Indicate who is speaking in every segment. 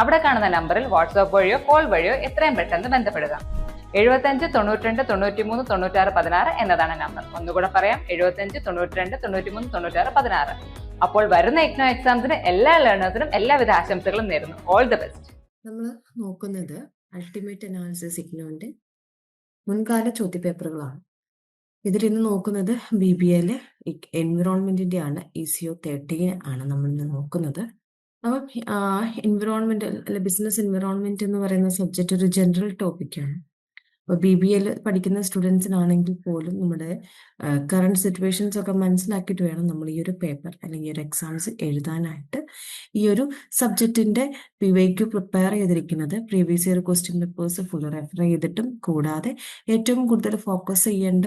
Speaker 1: അവിടെ കാണുന്ന നമ്പറിൽ വാട്സ്ആപ്പ് വഴിയോ കോൾ വഴിയോ എത്രയും പെട്ടെന്ന് ബന്ധപ്പെടുക. എഴുപത്തഞ്ച് തൊണ്ണൂറ്റിരണ്ട് തൊണ്ണൂറ്റിമൂന്ന് തൊണ്ണൂറ്റാറ് പതിനാറ് എന്നതാണ് നമ്പർ. ഒന്നുകൂടെ പറയാം എഴുപത്തഞ്ച് തൊണ്ണൂറ്റിരണ്ട് തൊണ്ണൂറ്റിമൂന്ന് തൊണ്ണൂറ്റാറ് പതിനാറ്. അപ്പോൾ വരുന്ന ഇഗ്നോ എക്സാംസിന് എല്ലാ ലേണേഴ്സിനും എല്ലാവിധ ആശംസകളും നേരുന്നു. ഓൾ ദി ബെസ്റ്റ്
Speaker 2: നമ്മൾ നോക്കുന്നത് അൾട്ടിമേറ്റ് അനാലിസിസ് ഇഗ്നോന്റെ മുൻകാല ചോദ്യപേപ്പറുകളാണ്. ഇതിൽ ഇന്ന് നോക്കുന്നത് ബി ബി എൽ എൻവിറോൺമെന്റിന്റെ ആണ് ഇ സി ഒ തേർട്ടീൻ ആണ് നമ്മൾ ഇന്ന് നോക്കുന്നത്. അപ്പം എൻവിറോൺമെന്റ് അല്ലെ ബിസിനസ് എൻവിറോൺമെന്റ് എന്ന് പറയുന്ന സബ്ജക്റ്റ് ഒരു ജനറൽ ടോപ്പിക്കാണ് അപ്പോൾ ബി ബി എൽ പഠിക്കുന്ന സ്റ്റുഡൻസിനാണെങ്കിൽ പോലും നമ്മുടെ കറണ്ട് സിറ്റുവേഷൻസ് ഒക്കെ മനസ്സിലാക്കിയിട്ട് വേണം നമ്മൾ ഈ ഒരു പേപ്പർ അല്ലെങ്കിൽ ഒരു എക്സാംസ് എഴുതാനായിട്ട് ഈ ഒരു സബ്ജക്റ്റിന്റെ പി വൈക്ക് പ്രിപ്പയർ ചെയ്തിരിക്കുന്നത്. Previous year question papers full refer ചെയ്തിട്ടും കൂടാതെ ഏറ്റവും കൂടുതൽ ഫോക്കസ് ചെയ്യേണ്ട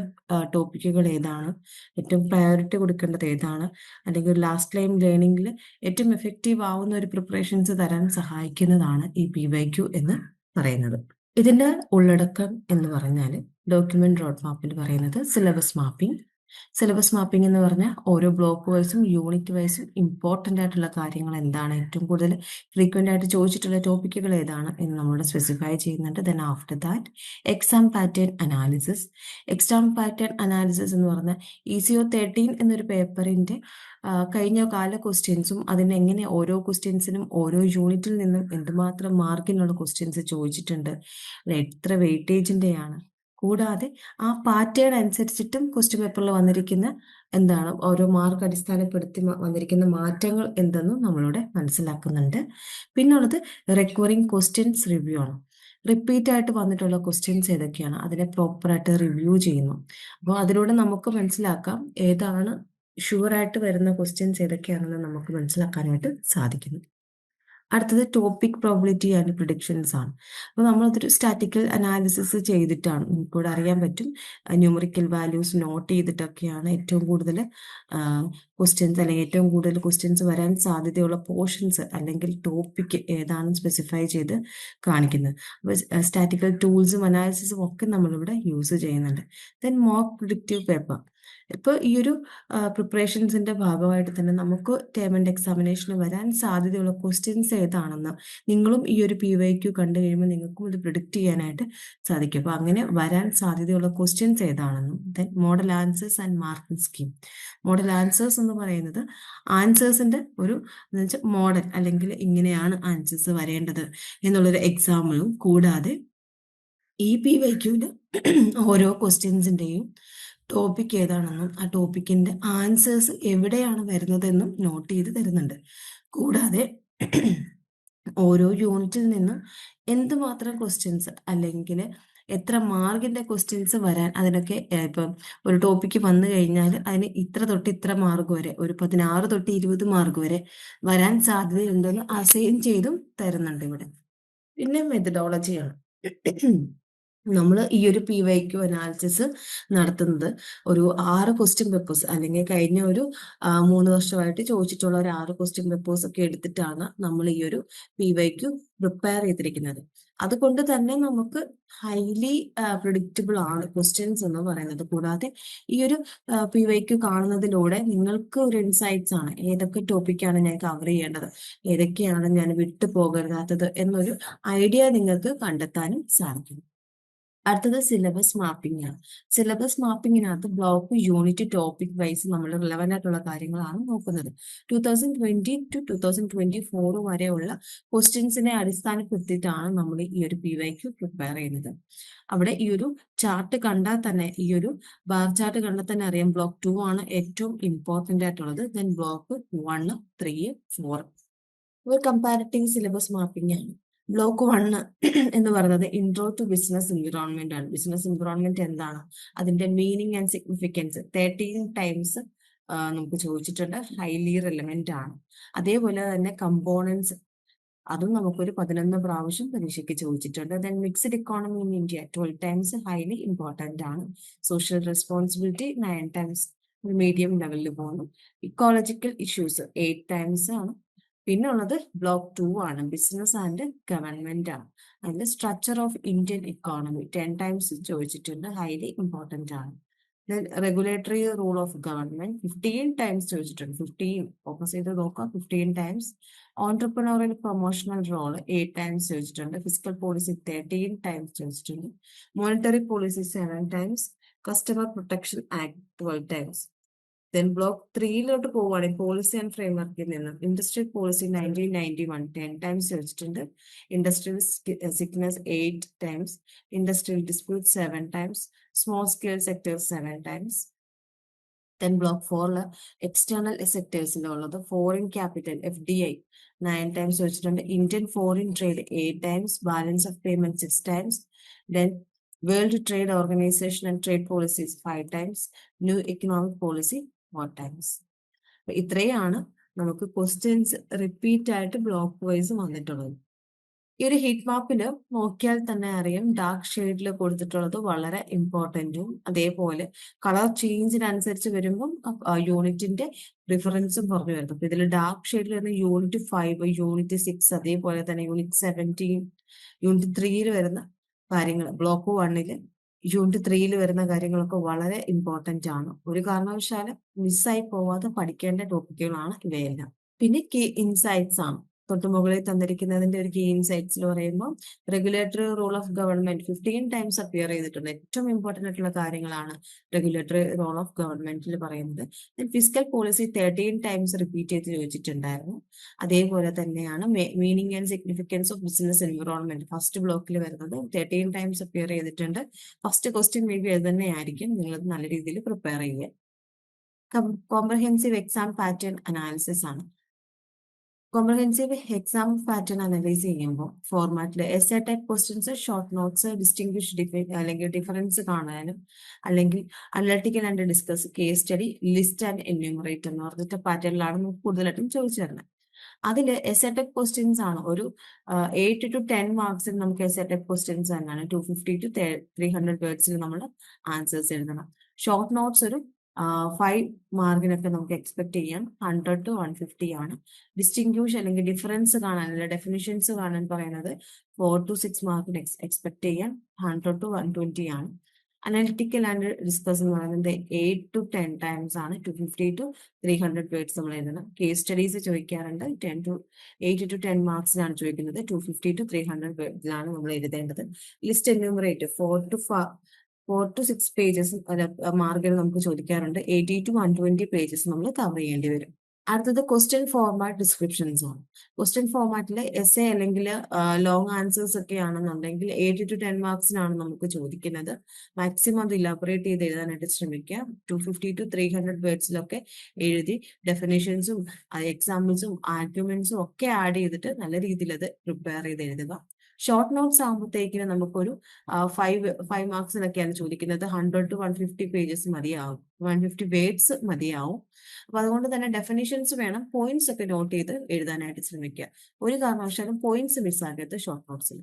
Speaker 2: ടോപ്പിക്കുകൾ ഏതാണ്? ഏറ്റവും പ്രയോറിറ്റി കൊടുക്കേണ്ടത് ഏതാണ്? അല്ലെങ്കിൽ ലാസ്റ്റ് ടൈം ലേണിംഗിൽ ഏറ്റവും എഫക്റ്റീവ് ആവുന്ന ഒരു പ്രിപ്പറേഷൻസ് തരാൻ സഹായിക്കുന്നതാണ് ഈ പി എന്ന് പറയുന്നത്. ഇതിന്റെ ഉള്ളടക്കം എന്ന് പറഞ്ഞാൽ ഡോക്യുമെന്റ് റോഡ് മാപ്പിൽ പറയുന്നത് സിലബസ് മാപ്പിംഗ് സിലബസ് മാപ്പിംഗ് എന്ന് പറഞ്ഞാൽ ഓരോ ബ്ലോക്ക് വൈസും യൂണിറ്റ് വൈസും ഇമ്പോർട്ടന്റ് ആയിട്ടുള്ള കാര്യങ്ങൾ എന്താണ്? ഏറ്റവും കൂടുതൽ ഫ്രീക്വന്റ് ആയിട്ട് ചോദിച്ചിട്ടുള്ള ടോപ്പിക്കുകൾ ഏതാണ് എന്ന് നമ്മൾ സ്പെസിഫൈ ചെയ്യുന്നുണ്ട്. Then after that exam pattern analysis exam pattern analysis എന്ന് പറഞ്ഞാൽ ഇ സി ഒ തേർട്ടീൻ എന്നൊരു പേപ്പറിന്റെ കഴിഞ്ഞ കാല ക്വസ്റ്റ്യൻസും അതിന് എങ്ങനെ ഓരോ ക്വസ്റ്റ്യൻസിനും ഓരോ യൂണിറ്റിൽ നിന്നും എന്തുമാത്രം മാർക്കിനുള്ള ക്വസ്റ്റ്യൻസ് ചോദിച്ചിട്ടുണ്ട്. എത്ര വെയിറ്റേജിന്റെയാണ് കൂടാതെ ആ പാറ്റേൺ അനുസരിച്ചിട്ടും ക്വസ്റ്റ്യൻ പേപ്പറിൽ വന്നിരിക്കുന്ന എന്താണ് ഓരോ മാർക്ക് അടിസ്ഥാനപ്പെടുത്തി വന്നിരിക്കുന്ന മാറ്റങ്ങൾ എന്തെന്നും നമ്മളിവിടെ മനസ്സിലാക്കുന്നുണ്ട്. പിന്നുള്ളത് റെക്വറിങ് ക്വസ്റ്റ്യൻസ് റിവ്യൂ ആണ്. റിപ്പീറ്റ് ആയിട്ട് വന്നിട്ടുള്ള ക്വസ്റ്റ്യൻസ് ഏതൊക്കെയാണ് അതിനെ പ്രോപ്പറായിട്ട് റിവ്യൂ ചെയ്യുന്നു. അപ്പോൾ അതിലൂടെ നമുക്ക് മനസ്സിലാക്കാം ഏതാണ് ഷുവർ ആയിട്ട് വരുന്ന ക്വസ്റ്റ്യൻസ് ഏതൊക്കെയാണെന്ന് നമുക്ക് മനസ്സിലാക്കാനായിട്ട് സാധിക്കുന്നു. അടുത്തത് ടോപ്പിക് പ്രോബിലിറ്റി ആൻഡ് പ്രിഡിക്ഷൻസ് ആണ്. അപ്പോൾ നമ്മളതൊരു സ്റ്റാറ്റിക്കൽ അനാലിസിസ് ചെയ്തിട്ടാണ്. നമുക്കിവിടെ അറിയാൻ പറ്റും. ന്യൂമറിക്കൽ വാല്യൂസ് നോട്ട് ചെയ്തിട്ടൊക്കെയാണ് ഏറ്റവും കൂടുതൽ ക്വസ്റ്റ്യൻസ് അല്ലെങ്കിൽ ഏറ്റവും കൂടുതൽ ക്വസ്റ്റ്യൻസ് വരാൻ സാധ്യതയുള്ള പോർഷൻസ് അല്ലെങ്കിൽ ടോപ്പിക് ഏതാണെന്ന് സ്പെസിഫൈ ചെയ്ത് കാണിക്കുന്നത്. അപ്പോൾ സ്റ്റാറ്റിക്കൽ ടൂൾസും അനാലിസിസും ഒക്കെ നമ്മളിവിടെ യൂസ് ചെയ്യുന്നുണ്ട്. ദെൻ മോക്ക് പ്രിഡിക്റ്റീവ് പേപ്പർ ഇപ്പോൾ ഈ ഒരു പ്രിപ്പറേഷൻസിന്റെ ഭാഗമായിട്ട് തന്നെ നമുക്ക് ടേം ആൻഡ് എക്സാമിനേഷന് വരാൻ സാധ്യതയുള്ള ക്വസ്റ്റ്യൻസ് ഏതാണെന്ന് നിങ്ങളും ഈ ഒരു പി വൈ ക്യു കണ്ടു കഴിയുമ്പോൾ നിങ്ങൾക്കും ഇത് പ്രിഡിക്റ്റ് ചെയ്യാനായിട്ട് സാധിക്കും. അപ്പോൾ അങ്ങനെ വരാൻ സാധ്യതയുള്ള questions ഏതാണെന്നും then model answers and marking scheme model answers എന്ന് പറയുന്നത് ആൻസേഴ്സിന്റെ ഒരു മോഡൽ അല്ലെങ്കിൽ ഇങ്ങനെയാണ് ആൻസേഴ്സ് വരേണ്ടത് എന്നുള്ളൊരു എക്സാമ്പിളും കൂടാതെ ഈ പി വൈ ക്യൂൽ ഓരോ ക്വസ്റ്റ്യൻസിന്റെയും ടോപ്പിക് ഏതാണെന്നും ആ ടോപ്പിക്കിന്റെ ആൻസേഴ്സ് എവിടെയാണ് വരുന്നതെന്നും നോട്ട് ചെയ്ത് തരുന്നുണ്ട്. കൂടാതെ ഓരോ യൂണിറ്റിൽ നിന്നും എന്തുമാത്രം ക്വസ്റ്റ്യൻസ് അല്ലെങ്കിൽ എത്ര മാർക്കിന്റെ ക്വസ്റ്റ്യൻസ് വരാൻ അതിനൊക്കെ ഇപ്പം ഒരു ടോപ്പിക്ക് വന്നു കഴിഞ്ഞാൽ അതിന് ഇത്ര തൊട്ട് ഇത്ര മാർക്ക് വരെ ഒരു പതിനാറ് തൊട്ട് ഇരുപത് മാർക്ക് വരെ വരാൻ സാധ്യതയുണ്ടെന്ന് അസൈൻ ചെയ്തും തരുന്നുണ്ട് ഇവിടെ. പിന്നെ മെത്തഡോളജിയാണ് നമ്മൾ ഈ ഒരു പി വൈ ക്യു അനാലിസിസ് നടത്തുന്നത്. ഒരു ആറ് ക്വസ്റ്റ്യൻ പേപ്പേഴ്സ് അല്ലെങ്കിൽ കഴിഞ്ഞ ഒരു മൂന്ന് വർഷമായിട്ട് ചോദിച്ചിട്ടുള്ള ഒരു ആറ് ക്വസ്റ്റ്യൻ പേപ്പേഴ്സ് ഒക്കെ എടുത്തിട്ടാണ് നമ്മൾ ഈ ഒരു പി വൈ ക്യു പ്രിപ്പയർ ചെയ്തിരിക്കുന്നത്. അതുകൊണ്ട് തന്നെ നമുക്ക് ഹൈലി പ്രിഡിക്റ്റബിൾ ആണ് ക്വസ്റ്റ്യൻസ് എന്ന് പറയുന്നത്. കൂടാതെ ഈ ഒരു പി വൈ ക്യു കാണുന്നതിലൂടെ നിങ്ങൾക്ക് ഒരു ഇൻസൈറ്റ്സ് ആണ്. ഏതൊക്കെ ടോപ്പിക്കാണ് ഞാൻ കവർ ചെയ്യേണ്ടത്? ഏതൊക്കെയാണ് ഞാൻ വിട്ടു പോകരുതാത്തത് എന്നൊരു ഐഡിയ നിങ്ങൾക്ക് കണ്ടെത്താനും സാധിക്കും. അടുത്തത് സിലബസ് മാപ്പിംഗ് ആണ്. സിലബസ് മാപ്പിങ്ങിനകത്ത് ബ്ലോക്ക് യൂണിറ്റ് ടോപ്പിക് വൈസ് നമ്മൾ റിലവന്റ് ആയിട്ടുള്ള കാര്യങ്ങളാണ് നോക്കുന്നത്. Two thousand twenty two two thousand twenty four വരെയുള്ള ക്വസ്റ്റ്യൻസിനെ അടിസ്ഥാനപ്പെടുത്തിയിട്ടാണ് നമ്മൾ ഈ ഒരു പി വൈ ക്യു പ്രിപ്പയർ ചെയ്യുന്നത്. അവിടെ ഈ ഒരു ചാർട്ട് കണ്ടാൽ തന്നെ ഈ ഒരു ബാർ ചാർട്ട് കണ്ടാൽ തന്നെ അറിയാം ബ്ലോക്ക് ടു ആണ് ഏറ്റവും ഇമ്പോർട്ടന്റ് ആയിട്ടുള്ളത്. Then block one three four ഒരു കമ്പാരിറ്റീവ് സിലബസ് മാപ്പിംഗ് ആണ്. ബ്ലോക്ക് വണ്ണ് എന്ന് പറയുന്നത് ഇൻട്രോ ടു ബിസിനസ് എൻവിറോൺമെന്റ് ആണ്. ബിസിനസ് എൻവിറോൺമെന്റ് എന്താണ്? അതിന്റെ meaning and significance thirteen times നമുക്ക് ചോദിച്ചിട്ടുണ്ട്. ഹൈലി റെലവെന്റ് ആണ്. അതേപോലെ തന്നെ കമ്പോണൻസ് അതും നമുക്കൊരു പതിനൊന്ന് പ്രാവശ്യം പരീക്ഷയ്ക്ക് ചോദിച്ചിട്ടുണ്ട്. Then mixed economy in India twelve times highly important ആണ്. Social responsibility nine times medium ലെവലിൽ പോകുന്നു ഇക്കോളജിക്കൽ ഇഷ്യൂസ് എയ്റ്റ് ടൈംസ് ആണ്. പിന്നെ ഉള്ളത് ബ്ലോക്ക് ടു ആണ്. ബിസിനസ് ആൻഡ് ഗവൺമെന്റ് ആണ്. അതിന്റെ structure of Indian economy ten times ചോദിച്ചിട്ടുണ്ട്. ഹൈലി ഇമ്പോർട്ടന്റ് ആണ്. Regulatory rule of government fifteen times ചോദിച്ചിട്ടുണ്ട്. ഫിഫ്റ്റീൻ ഫോക്കസ് ചെയ്ത് നോക്കാം fifteen times entrepreneurial promotional role eight times ചോദിച്ചിട്ടുണ്ട്. ഫിസിക്കൽ പോളിസി തേർട്ടീൻ ടൈംസ് ചോദിച്ചിട്ടുണ്ട്. Monetary policy seven times customer protection act twelve times then block ത്രീയിലോട്ട് പോവുകയാണെങ്കിൽ policy and ഫ്രെയിംവർക്കിൽ നിന്ന്. Industrial policy nineteen ninety one ten times ചോദിച്ചിട്ടുണ്ട് industrial sickness eight times industrial dispute seven times small scale sectors seven times then block ഫോറിൽ external സെക്ടേഴ്സിലുള്ളത് foreign capital F D I nine times ചോദിച്ചിട്ടുണ്ട് Indian foreign trade eight times balance of payment six times then world trade organization and trade policies five times new economic policy four times ഇത്രയാണ് നമുക്ക് questions repeat ആയിട്ട് block wise വന്നിട്ടുള്ളത്. ഈ ഒരു heat മാപ്പിൽ നോക്കിയാൽ തന്നെ അറിയാം ഡാർക്ക് ഷെയ്ഡിൽ കൊടുത്തിട്ടുള്ളത് വളരെ ഇമ്പോർട്ടന്റും അതേപോലെ കളർ ചേഞ്ചിനനുസരിച്ച് വരുമ്പം യൂണിറ്റിന്റെ ഡിഫറൻസും കുറഞ്ഞു വരുന്നു. അപ്പൊ ഇതിൽ ഡാർക്ക് ഷെയ്ഡിൽ വരുന്ന യൂണിറ്റ് ഫൈവ് യൂണിറ്റ് സിക്സ് അതേപോലെ തന്നെ യൂണിറ്റ് സെവന്റീൻ യൂണിറ്റ് ത്രീയിൽ വരുന്ന കാര്യങ്ങൾ ബ്ലോക്ക് വണ്ണിൽ യൂണിറ്റ് ത്രീയിൽ വരുന്ന കാര്യങ്ങളൊക്കെ വളരെ ഇമ്പോർട്ടന്റ് ആണ്. ഒരു കാരണവശാലും മിസ്സായി പോവാതെ പഠിക്കേണ്ട ടോപ്പിക്കുകളാണ് ഇവയെല്ലാം. പിന്നെ കീ ഇൻസൈറ്റ്സ് ആണ്. തൊട്ട് മുകളിൽ തന്നിരിക്കുന്നതിന്റെ ഒരു കീ ഇൻസൈറ്റ്സിൽ പറയുമ്പോൾ regulatory rule of government fifteen times appear ചെയ്തിട്ടുണ്ട്. ഏറ്റവും ഇമ്പോർട്ടന്റ് ആയിട്ടുള്ള കാര്യങ്ങളാണ് റെഗുലേറ്ററി റോൾ ഓഫ് ഗവൺമെന്റിൽ പറയുന്നത്. Physical policy thirteen times repeat ചെയ്ത് ചോദിച്ചിട്ടുണ്ടായിരുന്നു. അതേപോലെ തന്നെയാണ് meaning and significance of business environment first ബ്ലോക്കിൽ വരുന്നത് തേർട്ടീൻ ടൈംസ് അപ്പിയർ ചെയ്തിട്ടുണ്ട്. ഫസ്റ്റ് ക്വസ്റ്റ്യൻ മേ ബി അത് തന്നെയായിരിക്കും നിങ്ങൾ നല്ല രീതിയിൽ പ്രിപ്പയർ ചെയ്യുക. കോംപ്രഹെൻസീവ് എക്സാം പാറ്റേൺ അനാലിസിസ് ആണ്. കോംപ്രഹെൻസീവ് എക്സാം പാറ്റേൺ അനലൈസ് ചെയ്യുമ്പോൾ ഫോർമാറ്റിൽ S A type questions short notes distinguish define അല്ലെങ്കിൽ ഡിഫറൻസ് കാണാനും അല്ലെങ്കിൽ analytical and discuss case study list and enumerate എന്ന് പറഞ്ഞിട്ട് പാറ്റേണിലാണ് നമുക്ക് കൂടുതലായിട്ടും ചോദിച്ചു തരുന്നത് അതിൽ എസ് എ ടെക് ക്വസ്റ്റ്യൻസ് ആണ്. ഒരു എയ്റ്റ് ടു ടെൻ മാർക്സിൽ നമുക്ക് എസ് എ ടെക് ക്വസ്റ്റ്യൻസ് തന്നെയാണ് two fifty to three hundred വേർഡ്സിൽ നമ്മൾ ആൻസേഴ്സ് എഴുതണം. ഷോർട്ട് നോട്ട്സ് ഒരു ഫൈവ് മാർക്കിനൊക്കെ നമുക്ക് എക്സ്പെക്ട് ചെയ്യാം. ഹൺഡ്രഡ് ടു വൺ ഫിഫ്റ്റി ആണ്. ഡിസ്റ്റിങ്ക്യൂഷ് അല്ലെങ്കിൽ ഡിഫറൻസ് കാണാൻ അല്ലെങ്കിൽ ഡെഫിനിഷൻസ് കാണാൻ പറയുന്നത് ഫോർ ടു സിക്സ് മാർക്കിന് എക്സ്പെക്ട് ചെയ്യാം. ഹൺഡ്രഡ് ടു വൺ ട്വന്റി ആണ്. അനാലിറ്റിക്കൽ ആൻഡ് ഡിസ്കസ് എന്ന് പറയുന്നത് എയ്റ്റ് ടു ടെൻ ടൈംസ് ആണ്. Two fifty to three hundred words നമ്മൾ എഴുതണം കേസ് സ്റ്റഡീസ് ചോദിക്കാറുണ്ട്. Ten to eight to ten മാർക്സിനാണ് ചോദിക്കുന്നത്. Two fifty to three hundred വേർഡ്സിലാണ് നമ്മൾ എഴുതേണ്ടത്. List enumerate four to four to six pages മാർഗിൽ നമുക്ക് ചോദിക്കാറുണ്ട്. Eighty to one twenty pages നമ്മൾ cover ചെയ്യേണ്ടി വരും. അടുത്തത് ക്വസ്റ്റ്യൻ ഫോർമാറ്റ് ഡിസ്ക്രിപ്ഷൻസ് ആണ്. ക്വസ്റ്റ്യൻ ഫോർമാറ്റിൽ എസ് എ അല്ലെങ്കിൽ ലോങ് ആൻസേഴ്സ് ഒക്കെ ആണെന്നുണ്ടെങ്കിൽ എയ്റ്റ് ടു ടെൻ മാർക്സിനാണ് നമുക്ക് ചോദിക്കുന്നത്. മാക്സിമം അത് ഇലാബറേറ്റ് ചെയ്ത് എഴുതാനായിട്ട് ശ്രമിക്കുക two fifty to three hundred വേർഡ്സിലൊക്കെ എഴുതി ഡെഫിനേഷൻസും എക്സാമ്പിൾസും ആർഗ്യുമെന്റ്സും ഒക്കെ ആഡ് ചെയ്തിട്ട് നല്ല രീതിയിൽ അത് പ്രിപ്പയർ ചെയ്ത് എഴുതുക. ഷോർട്ട് നോട്ട്സ് ആകുമ്പോഴത്തേക്കിന് നമുക്കൊരു ഫൈവ് ഫൈവ് മാർക്സിനൊക്കെയാണ് ചോദിക്കുന്നത്. Hundred to one fifty pages മതിയാവും. വൺ ഫിഫ്റ്റി വേർഡ്സ് മതിയാവും. അപ്പൊ അതുകൊണ്ട് തന്നെ ഡെഫിനേഷൻസ് വേണം. പോയിന്റ്സ് ഒക്കെ നോട്ട് ചെയ്ത് എഴുതാനായിട്ട് ശ്രമിക്കുക. ഒരു കാരണവശാലും പോയിന്റ്സ് മിസ്സാകരുത് ഷോർട്ട് നോട്ട്സിൽ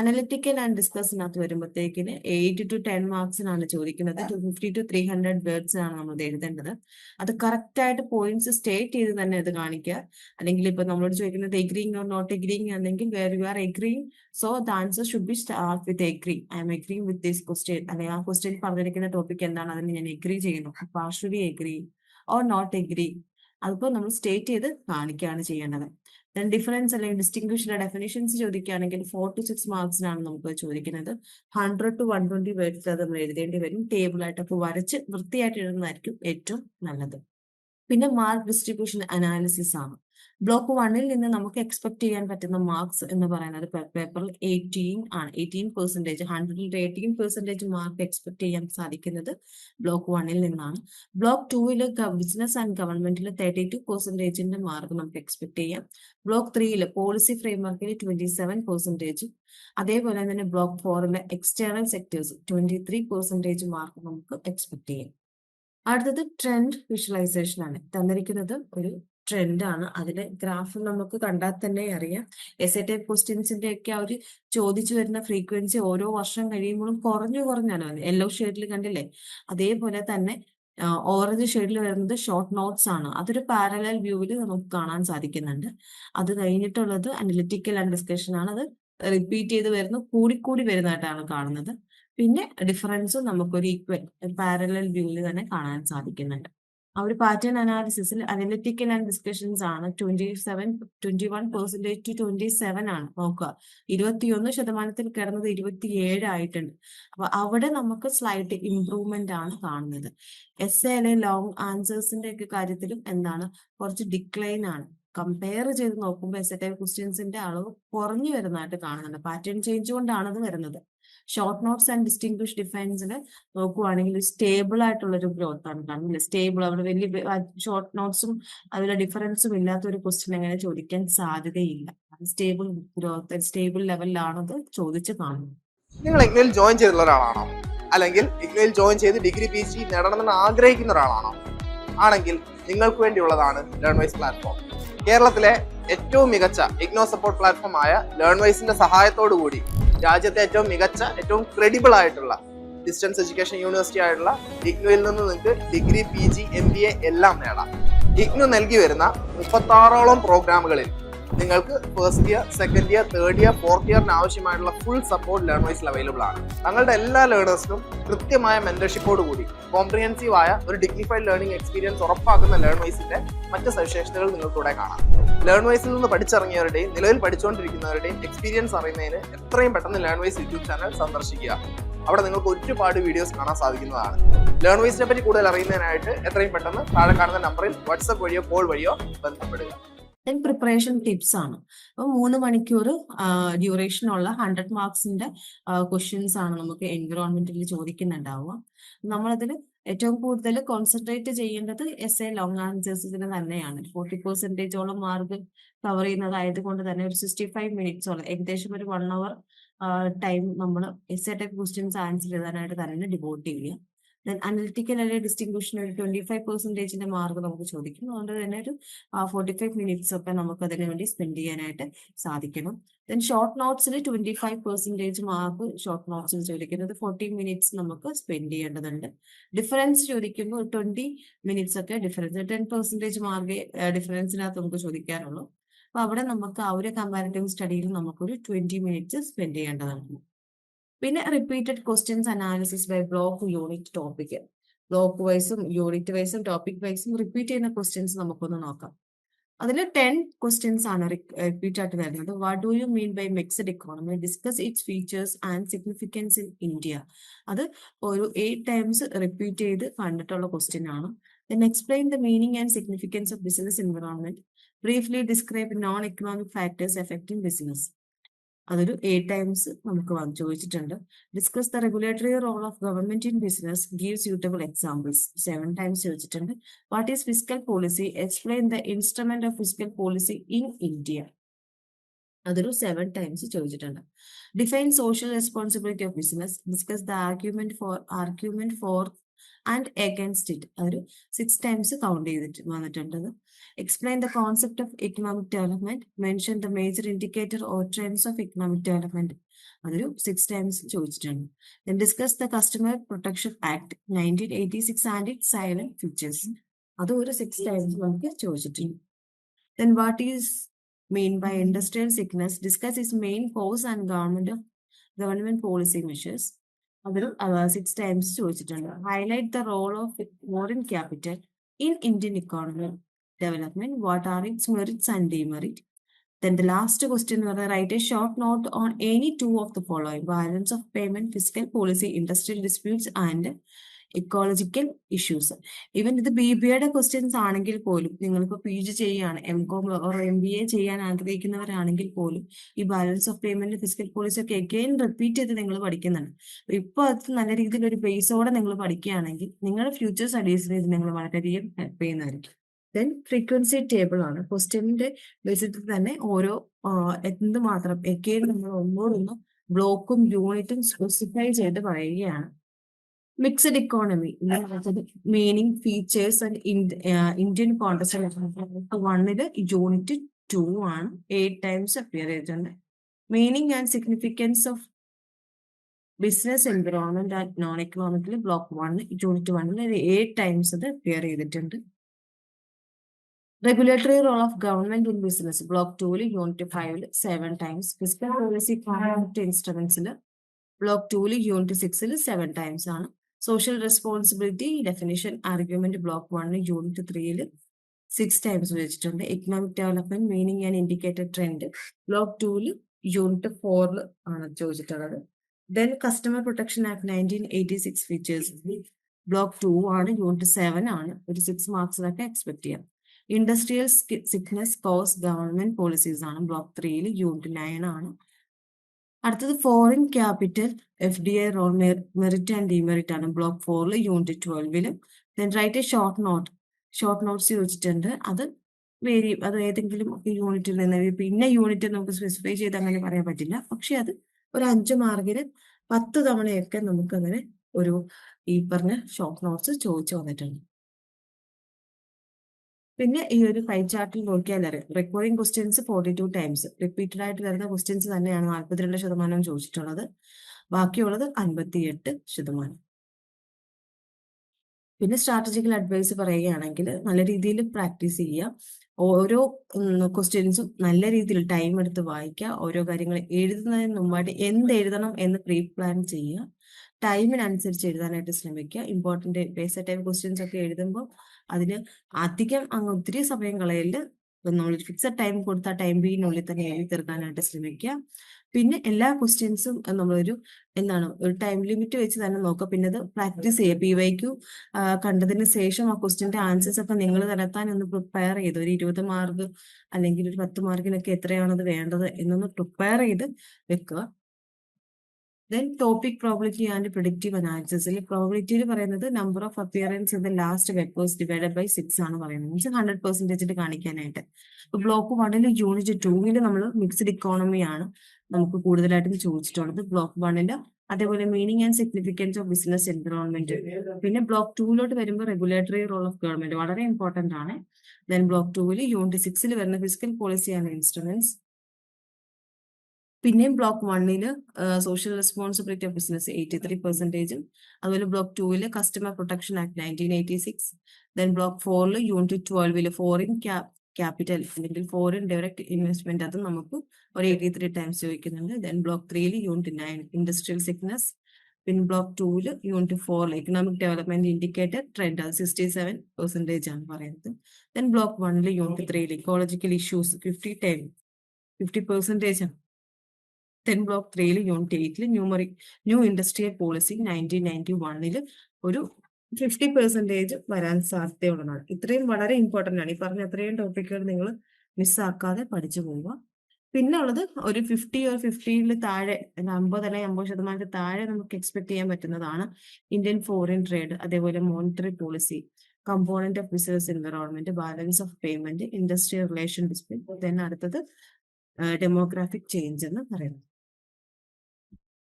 Speaker 2: അനലിറ്റിക്കൽ ആൻഡ് ഡിസ്കസിനകത്ത് വരുമ്പോഴത്തേക്കിന് എയ്റ്റ് ടു ടെൻ മാർക്സിനാണ് ചോദിക്കുന്നത്. Two fifty to three hundred words ആണ് നമ്മൾ എഴുതേണ്ടത്. അത് കറക്റ്റ് ആയിട്ട് പോയിന്റ്സ് സ്റ്റേറ്റ് ചെയ്ത് തന്നെ അത് കാണിക്കുക അല്ലെങ്കിൽ ഇപ്പൊ നമ്മളോട് ചോദിക്കുന്നത് എഗ്രിങ് ഓർ നോട്ട് എഗ്രിങ് ആണെങ്കിൽ where you are agreeing so the answer should be start with agree I am agreeing with this question അല്ലെങ്കിൽ ആ ക്വസ്റ്റ്യൻ പറഞ്ഞിരിക്കുന്ന ടോപ്പിക് എന്താണ്? അതിന് ഞാൻ എഗ്രി ചെയ്യുന്നു. Partially agree or not agree അതിപ്പോ നമ്മൾ സ്റ്റേറ്റ് ചെയ്ത് കാണിക്കുകയാണ് ചെയ്യേണ്ടത്. ദെൻ ഡിഫറൻസ് അല്ലെങ്കിൽ ഡിസ്റ്റിങ്വിഷിന്റെ ഡെഫിനേഷൻസ് ചോദിക്കുകയാണെങ്കിൽ ഫോർ ടു സിക്സ് മാർക്സിനാണ് നമുക്ക് ചോദിക്കുന്നത്. Hundred to one twenty words അത് നമ്മൾ എഴുതേണ്ടി വരും. ടേബിൾ ആയിട്ടൊക്കെ വരച്ച് വൃത്തിയായിട്ട് എഴുതുന്നതായിരിക്കും ഏറ്റവും നല്ലത്. പിന്നെ മാർക്ക് ഡിസ്ട്രിബ്യൂഷൻ അനാലിസിസ് ആണ്. ബ്ലോക്ക് വണ്ണിൽ നിന്ന് നമുക്ക് എക്സ്പെക്ട് ചെയ്യാൻ പറ്റുന്ന മാർക്സ് എന്ന് പറയുന്നത് പേപ്പറിൽ എയ്റ്റീൻ ആണ്. എയ്റ്റീൻ പെർസെന്റേജ് ഹൺഡ്രഡിൽ എയ്റ്റീൻ പെർസെന്റേജ് മാർക്ക് എക്സ്പെക്ട് ചെയ്യാൻ സാധിക്കുന്നത് ബ്ലോക്ക് വണ്ണിൽ നിന്നാണ്. ബ്ലോക്ക് ടൂവിൽ ബിസിനസ് ആൻഡ് ഗവൺമെന്റിൽ തേർട്ടി ടു പെർസെന്റേജിന്റെ മാർക്ക് നമുക്ക് എക്സ്പെക്ട് ചെയ്യാം. ബ്ലോക്ക് ത്രീയിൽ പോളിസി ഫ്രെയിംവർക്കിൽ ട്വന്റി സെവൻ പെർസെന്റേജ് അതേപോലെ തന്നെ block ഫോറിലെ external sectors twenty three percentage mark നമുക്ക് എക്സ്പെക്ട് ചെയ്യാം. അടുത്തത് ട്രെൻഡ് വിഷ്വലൈസേഷൻ ആണ്. തന്നിരിക്കുന്നത് ഒരു ട്രെൻഡ് ആണ് അതിലെ ഗ്രാഫ് നമുക്ക് കണ്ടാൽ തന്നെ അറിയാം. എസ് എ ടൈപ്പ് ക്വസ്റ്റ്യൻസിന്റെ ഒക്കെ അവർ ചോദിച്ചു വരുന്ന ഫ്രീക്വൻസി ഓരോ വർഷം കഴിയുമ്പോഴും കുറഞ്ഞു കുറഞ്ഞാണ്. വരുന്നത് യെല്ലോ ഷെയ്ഡിൽ കണ്ടില്ലേ? അതേപോലെ തന്നെ ഓറഞ്ച് ഷെയ്ഡിൽ വരുന്നത് ഷോർട്ട് നോട്ട്സ് ആണ്. അതൊരു പാരലൽ വ്യൂവിൽ നമുക്ക് കാണാൻ സാധിക്കുന്നുണ്ട്. അത് കഴിഞ്ഞിട്ടുള്ളത് അനലിറ്റിക്കൽ ആൻഡ് ഡിസ്കഷൻ ആണ്. അത് റിപ്പീറ്റ് ചെയ്ത് വരുന്നു കൂടിക്കൂടി വരുന്നതായിട്ടാണ് കാണുന്നത്. പിന്നെ ഡിഫറൻസും നമുക്കൊരു ഈക്വൽ പാരലൽ വ്യൂവിൽ തന്നെ കാണാൻ സാധിക്കുന്നുണ്ട്. ആ ഒരു പാറ്റേൺ അനാലിസിസിൽ അനലിറ്റിക്കൽ ആൻഡ് ഡിസ്കഷൻസ് ആണ്. Twenty seven twenty one percentage to twenty seven ആണ് നോക്കുക. ഇരുപത്തിയൊന്ന് ശതമാനത്തിൽ കിടന്നത് ഇരുപത്തിയേഴ് ആയിട്ടുണ്ട്. അപ്പൊ അവിടെ നമുക്ക് സ്ലൈറ്റ് ഇംപ്രൂവ്മെന്റ് ആണ് കാണുന്നത്. എസ് എയിലെ ലോങ് ആൻസേഴ്സിന്റെ ഒക്കെ കാര്യത്തിലും എന്താണ്? കുറച്ച് ഡിക്ലൈൻ ആണ്. കമ്പയർ ചെയ്ത് നോക്കുമ്പോൾ എസ് എ ടൈപ്പ് ക്വസ്റ്റ്യൻസിന്റെ അളവ് കുറഞ്ഞു വരുന്നതായിട്ട് കാണുന്നുണ്ട്. പാറ്റേൺ ചേഞ്ച് കൊണ്ടാണ് അത് വരുന്നത്. ഷോർട്ട് നോട്ട്സ് ആൻഡ് ഡിസ്റ്റിംഗ്വിഷ് ഡിഫൈൻസിൽ നോക്കുവാണെങ്കിൽ സ്റ്റേബിൾ ആയിട്ടുള്ള ഒരു ഗ്രോത്ത് ആണ്. കാണുന്നത് സ്റ്റേബിൾ അവിടെ വലിയ ഷോർട്ട് നോട്ട്സും അതിലെ ഡിഫറൻസും ഇല്ലാത്ത ഒരു ക്വസ്റ്റ്യൻ അങ്ങനെ ചോദിക്കാൻ സാധ്യതയില്ല. സ്റ്റേബിൾ ഗ്രോത്ത് സ്റ്റേബിൾ ലെവലിലാണത് ചോദിച്ചു കാണുന്നത്.
Speaker 3: നിങ്ങൾ എങ്ങനെയും ജോയിൻ ചെയ്തിട്ടുള്ള ഒരാളാണോ? അല്ലെങ്കിൽ ഇഗ്നോയിൽ ജോയിൻ ചെയ്ത് ഡിഗ്രി പി ജി നേടണമെന്ന് ആഗ്രഹിക്കുന്ന ഒരാളാണോ? ആണെങ്കിൽ നിങ്ങൾക്ക് വേണ്ടിയുള്ളതാണ് ലേൺവൈസ് പ്ലാറ്റ്ഫോം കേരളത്തിലെ ഏറ്റവും മികച്ച ഇഗ്നോ സപ്പോർട്ട് പ്ലാറ്റ്ഫോം ആയ ലേൺവൈസിന്റെ സഹായത്തോടു കൂടി രാജ്യത്തെ ഏറ്റവും മികച്ച ഏറ്റവും ക്രെഡിബിൾ ആയിട്ടുള്ള ഡിസ്റ്റൻസ് എഡ്യൂക്കേഷൻ യൂണിവേഴ്സിറ്റി ആയിട്ടുള്ള ഇഗ്നുവിൽ നിന്ന് നിങ്ങൾക്ക് degree P G M B A എല്ലാം നേടാം. ഇഗ്നു നൽകി വരുന്ന മുപ്പത്താറോളം പ്രോഗ്രാമുകളിൽ നിങ്ങൾക്ക് first year second year third year fourth ഇയറിന് ആവശ്യമായിട്ടുള്ള ഫുൾ സപ്പോർട്ട് ലേണേഴ്സിൽ അവൈലബിൾ ആണ്. തങ്ങളുടെ എല്ലാ ലേണേഴ്സിനും കൃത്യമായ മെന്റർഷിപ്പോട് കൂടി കോംപ്രിഹെൻസീവ് ആയ ഒരു ഡിഗ്നിഫൈഡ് ലേണിംഗ് എക്സ്പീരിയൻസ് ഉറപ്പാക്കുന്ന ലേൺ ലേൺവൈസിന്റെ മറ്റ് സവിശേഷതകൾ നിങ്ങൾക്കൂടെ കാണാം. കാണാം ലേൺവൈസിൽ നിന്ന് പഠിച്ചിറങ്ങിയവരുടെയും നിലവിൽ പഠിച്ചുകൊണ്ടിരിക്കുന്നവരുടെയും എക്സ്പീരിയൻസ് അറിയുന്നതിന് എത്രയും പെട്ടെന്ന് ലേൺവൈസ് യൂട്യൂബ് ചാനൽ സന്ദർശിക്കുക. അവിടെ നിങ്ങൾക്ക് ഒരുപാട് വീഡിയോസ് കാണാൻ സാധിക്കുന്നതാണ്. ലേൺ വൈസിനെ പറ്റി കൂടുതൽ അറിയുന്നതിനായിട്ട് എത്രയും പെട്ടെന്ന് താഴെ കാണുന്ന നമ്പറിൽ വാട്സപ്പ് വഴിയോ കോൾ വഴിയോ ബന്ധപ്പെടുക.
Speaker 2: പ്രിപ്പറേഷൻ ടിപ്സ് ആണ്. അപ്പോൾ മൂന്ന് മണിക്കൂർ ഡ്യൂറേഷൻ ഉള്ള ഹൺഡ്രഡ് മാർക്സിന്റെ ക്വസ്റ്റ്യൻസ് ആണ് നമുക്ക് എൻവിറോൺമെന്റിൽ ചോദിക്കുന്നുണ്ടാവുക. നമ്മളതിൽ ഏറ്റവും കൂടുതൽ കോൺസെൻട്രേറ്റ് ചെയ്യേണ്ടത് എസ് എ ലോങ് ആൻസേഴ്സിന് തന്നെയാണ്. ഫോർട്ടി പെർസെന്റേജോളം മാർക്ക് കവർ ചെയ്യുന്നതായത് കൊണ്ട് തന്നെ ഒരു സിക്സ്റ്റി ഫൈവ് മിനിറ്റ്സോളം ഏകദേശം ഒരു വൺ അവർ ടൈം നമ്മൾ S A type questions answer ചെയ്താനായിട്ട് തന്നെ ഡിവോട്ട് ചെയ്യുക. അനലിറ്റിക്കൽ അല്ലെങ്കിൽ ഡിസ്ട്രിബ്യൂഷൻ ഒരു ട്വന്റി ഫൈവ് പെർസെന്റേജിന്റെ മാർക്ക് നമുക്ക് ചോദിക്കും. അതുകൊണ്ട് തന്നെ ഒരു ഫോർട്ടി ഫൈവ് മിനിറ്റ്സ് ഒക്കെ നമുക്ക് അതിനു വേണ്ടി സ്പെൻഡ് ചെയ്യാനായിട്ട് സാധിക്കണം. Then short നോട്ട്സിൽ twenty five percentage mark short നോട്ട്സിൽ ചോദിക്കുന്നത് ഫോർട്ടി മിനിറ്റ്സ് നമുക്ക് സ്പെൻഡ് ചെയ്യേണ്ടതുണ്ട്. ഡിഫറൻസ് ചോദിക്കുമ്പോൾ ട്വന്റി മിനിറ്റ്സ് ഒക്കെ ഡിഫറൻസ് ടെൻ പെർസെന്റേജ് മാർക്ക് ഡിഫറൻസിനകത്ത് നമുക്ക് ചോദിക്കാനുള്ളൂ. അപ്പൊ അവിടെ നമുക്ക് ആ ഒരു കമ്പാരിറ്റീവ് സ്റ്റഡിയിൽ നമുക്കൊരു ട്വന്റി മിനിറ്റ്സ് സ്പെൻഡ് ചെയ്യേണ്ടതാണ്. പിന്നെ repeated questions analysis by block unit topic block വൈസും unit വൈസും ടോപ്പിക് വൈസും റിപ്പീറ്റ് ചെയ്യുന്ന ക്വസ്റ്റ്യൻസ് നമുക്കൊന്ന് നോക്കാം. അതിൽ ടെൻ ക്വസ്റ്റ്യൻസ് ആണ് റിപ്പീറ്റ് ആയിട്ട് വരുന്നത്. What do you mean by mixed economy discuss its features and significance in India അത് ഒരു എയ്റ്റ് ടൈംസ് റിപ്പീറ്റ് ചെയ്ത് കണ്ടിട്ടുള്ള ക്വസ്റ്റ്യൻ ആണ്. Then explain the meaning and significance of business environment briefly describe non economic factors affecting business അതൊരു eight times നമുക്ക് ചോദിച്ചിട്ടുണ്ട്. Discuss the regulatory role of government in business give suitable examples seven times ചോദിച്ചിട്ടുണ്ട്. What is physical policy explain the instrument of physical policy in India അതൊരു seven times ചോദിച്ചിട്ടുണ്ട്. Define social responsibility of business discuss the argument for argument for and against it our six times count ചെയ്തിട്ട് വന്നിട്ടുണ്ട് explain the concept of economic development mention the major indicator or trends of economic development അതൊരു six times ചോദിച്ചിട്ടുണ്ട് discuss the customer protection act nineteen eighty six and it salient features അതും ഒരു six times നമുക്ക് ചോദിച്ചിട്ടുണ്ട്. Then what is main by industrial sickness discuss is main cause and government of government policy measures അതൊരു six times ചോദിച്ചിട്ടുണ്ട് highlight the role of foreign capital in Indian economy development what are its merits and demerit Then the last question was write a short note on any two of the following balance of payment, fiscal policy, industrial disputes, and ecological issues even ഇത് B B എയുടെ questions ആണെങ്കിൽ പോലും നിങ്ങളിപ്പോൾ P G ചെയ്യുകയാണ് M com or M B A ചെയ്യാൻ ആഗ്രഹിക്കുന്നവരാണെങ്കിൽ പോലും ഈ balance of payment physical policy ഒക്കെ എഗെയിൻ റിപ്പീറ്റ് ചെയ്ത് നിങ്ങൾ പഠിക്കുന്നുണ്ട് ഇപ്പൊ അത് നല്ല രീതിയിൽ ഒരു ബേസോടെ നിങ്ങൾ പഠിക്കുകയാണെങ്കിൽ നിങ്ങളുടെ ഫ്യൂച്ചർ സ്റ്റഡീസിന് ഇത് നിങ്ങൾ വളരെയധികം ഹെൽപ്പ് ചെയ്യുന്നതായിരിക്കും. ദെൻ ഫ്രീക്വൻസി ടേബിൾ ആണ്. ക്വസ്റ്റ്യനിന്റെ ബേസിൽ തന്നെ ഓരോ എന്ത് മാത്രം എക്കെയും നമ്മൾ ഒന്നോടൊന്ന് ബ്ലോക്കും യൂണിറ്റും സ്പെസിഫൈ ചെയ്ത് പറയുകയാണ്. Mixed economy meaning features and Indian congress വണ്ണിൽ യൂണിറ്റ് ടു ആണ് എയ്റ്റ് ടൈംസ് അപ്പിയർ ചെയ്തിട്ടുണ്ട് meaning and significance of business environment and non എക്കണോമിക്കിൽ block one unit വണ്ണിൽ എയ്റ്റ് ടൈംസ് അത് അപ്പിയർ ചെയ്തിട്ടുണ്ട്. Regulatory role of government in business block tool unit ഫൈവിൽ seven times physical policy ഇൻസ്ട്രുമെന്റ്സിൽ block ടൂൽ unit സിക്സിൽ seven times ആണ്. Social responsibility definition argument block one unit ത്രീയിൽ six times വെച്ചിട്ടുണ്ട്. Economic development meaning and indicated trend block tool unit ഫോറിൽ ആണ് ചോദിച്ചിട്ടുള്ളത്. Then customer protection act nineteen eighty six features block two ആണ് unit seven ആണ്. ഒരു six മാർക്സിലൊക്കെ expect ചെയ്യാം. Industrial sickness cause government policies ആണ്. ബ്ലോക്ക് ത്രീയിൽ യൂണിറ്റ് നയൻ ആണ്. അടുത്തത് foreign capital F D I role merit and demerit ആണ്. ബ്ലോക്ക് ഫോറിൽ unit ട്വൽവിലും then write a short note short notes ചോദിച്ചിട്ടുണ്ട്. അത് വേരി അത് ഏതെങ്കിലും യൂണിറ്റിൽ നിന്ന് പിന്നെ യൂണിറ്റ് നമുക്ക് സ്പെസിഫൈ ചെയ്ത് അങ്ങനെ പറയാൻ പറ്റില്ല. പക്ഷെ അത് ഒരു അഞ്ച് മാർക്കിന് പത്ത് തവണയൊക്കെ നമുക്ക് അങ്ങനെ ഒരു ഈ പറഞ്ഞ ഷോർട്ട് നോട്ട്സ് ചോദിച്ചു വന്നിട്ടുണ്ട്. പിന്നെ ഈ ഒരു ഫൈ ചാർട്ടിൽ നോക്കിയാൽ അറിയാം. Recording questions forty two times repeated ആയിട്ട് വരുന്ന ക്വസ്റ്റ്യൻസ് തന്നെയാണ് നാൽപ്പത്തിരണ്ട് ശതമാനം ചോദിച്ചിട്ടുള്ളത്. ബാക്കിയുള്ളത് അൻപത്തിയെട്ട് ശതമാനം. പിന്നെ സ്ട്രാറ്റജിക്കൽ അഡ്വൈസ് പറയുകയാണെങ്കിൽ നല്ല രീതിയിൽ പ്രാക്ടീസ് ചെയ്യുക. ഓരോ ക്വസ്റ്റ്യൻസും നല്ല രീതിയിൽ ടൈം എടുത്ത് വായിക്കുക. ഓരോ കാര്യങ്ങൾ എഴുതുന്നതിന് മുമ്പായിട്ട് എന്ത് എഴുതണം എന്ന് പ്രീ പ്ലാൻ ചെയ്യുക ടൈമിനനുസരിച്ച് എഴുതാനായിട്ട് ശ്രമിക്കുക. ഇമ്പോർട്ടന്റ് ബേസ് ടൈം ക്വസ്റ്റ്യൻസ് ഒക്കെ എഴുതുമ്പോൾ അതിന് അധികം അങ്ങ് ഒത്തിരി സമയം കളയൽ നമ്മൾ ഫിക്സഡ് ടൈം കൊടുത്ത ടൈം പീരിയഡിനുള്ളിൽ തന്നെ എഴുതി തീർക്കാനായിട്ട് ശ്രമിക്കുക. പിന്നെ എല്ലാ ക്വസ്റ്റ്യൻസും നമ്മളൊരു എന്താണ് ഒരു ടൈം ലിമിറ്റ് വെച്ച് തന്നെ നോക്കുക. പിന്നെ അത് പ്രാക്ടീസ് ചെയ്യുക പി വൈക്കു കണ്ടതിന് ശേഷം ആ ക്വസ്റ്റ്യന്റെ ആൻസേഴ്സ് ഒക്കെ നിങ്ങൾ തരത്താൻ ഒന്ന് പ്രിപ്പയർ ചെയ്ത്. ഒരു ഇരുപത് മാർക്ക് അല്ലെങ്കിൽ ഒരു പത്ത് മാർക്കിനൊക്കെ എത്രയാണത് വേണ്ടത് എന്നൊന്ന് പ്രിപ്പയർ ചെയ്ത് വെക്കുക. Then topic probability and predictive അനാലിസിസിൽ പ്രോബിലിറ്റിയിൽ പറയുന്നത് number of appearance in the last papers divided by six ആണ് പറയുന്നത്. മീൻസ് ഹൺഡ്രഡ് പെർസെന്റേജ് കാണിക്കാനായിട്ട്. ഇപ്പൊ ബ്ലോക്ക് വണ്ണിൽ യൂണിറ്റ് ടൂവിൽ നമ്മൾ മിക്സ്ഡ് ഇക്കോണമി ആണ് നമുക്ക് കൂടുതലായിട്ടും ചോദിച്ചിട്ടുള്ളത്. ബ്ലോക്ക് വണ്ണിൽ അതേപോലെ meaning and significance of business environment പിന്നെ ബ്ലോക്ക് ടൂവിലോട്ട് വരുമ്പോൾ റെഗുലേറ്ററി റോൾ ഓഫ് ഗവൺമെന്റ് വളരെ ഇമ്പോർട്ടന്റ് ആണ്. ദെൻ ബ്ലോക്ക് ടൂവിൽ യൂണിറ്റ് സിക്സിൽ വരുന്ന ഫിസിക്കൽ പോളിസി ആൻഡ് ഇൻസ്ട്രുമെന്റ്സ് പിന്നെയും ബ്ലോക്ക് വണ്ണിൽ social responsibility of business eighty three പെർസെന്റേജും അതുപോലെ ബ്ലോക്ക് ടൂവിൽ customer protection act nineteen eighty six then block ഫോറിൽ യൂണിറ്റ് ട്വൽവിൽ ഫോറിൻ ക്യാപിറ്റൽ അല്ലെങ്കിൽ ഫോറിൻ ഡയറക്റ്റ് ഇൻവെസ്റ്റ്മെന്റ് അത് നമുക്ക് ഒരു എയ്റ്റി ത്രീ ടൈംസ് ചോദിക്കുന്നുണ്ട് ദെൻ ബ്ലോക്ക് ത്രീയിൽ യൂണിറ്റ് നയൻ ഇൻഡസ്ട്രിയൽ സിക്നസ് പിന്നെ ബ്ലോക്ക് ടൂവിൽ യൂണിറ്റ് ഫോറിൽ എക്കണോമിക് ഡെവലപ്മെന്റ് ഇൻഡിക്കേറ്റർ ട്രെൻഡ് അത് സിക്സ്റ്റി സെവൻ പെർസെന്റേജ് ആണ് പറയുന്നത്. ദെൻ ബ്ലോക്ക് വണ്ണിൽ യൂണിറ്റ് ത്രീയിൽ ecological issues fifty time fifty percentage ആണ്. ടെൻ ബ്ലോക്ക് ത്രീയിൽ യൂണിറ്റ് എയ്റ്റിൽ ന്യൂമറി new industrial policy nineteen ninety വണ്ണിൽ ഒരു ഫിഫ്റ്റി പെർസെന്റേജ് വരാൻ സാധ്യതയുള്ളതാണ്. ഇത്രയും വളരെ ഇമ്പോർട്ടന്റ് ആണ്. ഈ പറഞ്ഞ അത്രയും ടോപ്പിക്കുകൾ നിങ്ങൾ മിസ്സാക്കാതെ പഠിച്ചു പോവുക. പിന്നെ ഉള്ളത് ഒരു ഫിഫ്റ്റി ഒരു ഫിഫ്റ്റിയിൽ താഴെ അമ്പത് അല്ലെങ്കിൽ അമ്പത് ശതമാനത്തിൽ താഴെ നമുക്ക് എക്സ്പെക്ട് ചെയ്യാൻ പറ്റുന്നതാണ് ഇന്ത്യൻ ഫോറിൻ ട്രേഡ് അതേപോലെ monetary policy component of business environment balance of payment industrial relation discipline then അടുത്തത് ഡെമോഗ്രാഫിക് ചേഞ്ച് എന്ന് പറയുന്നത്.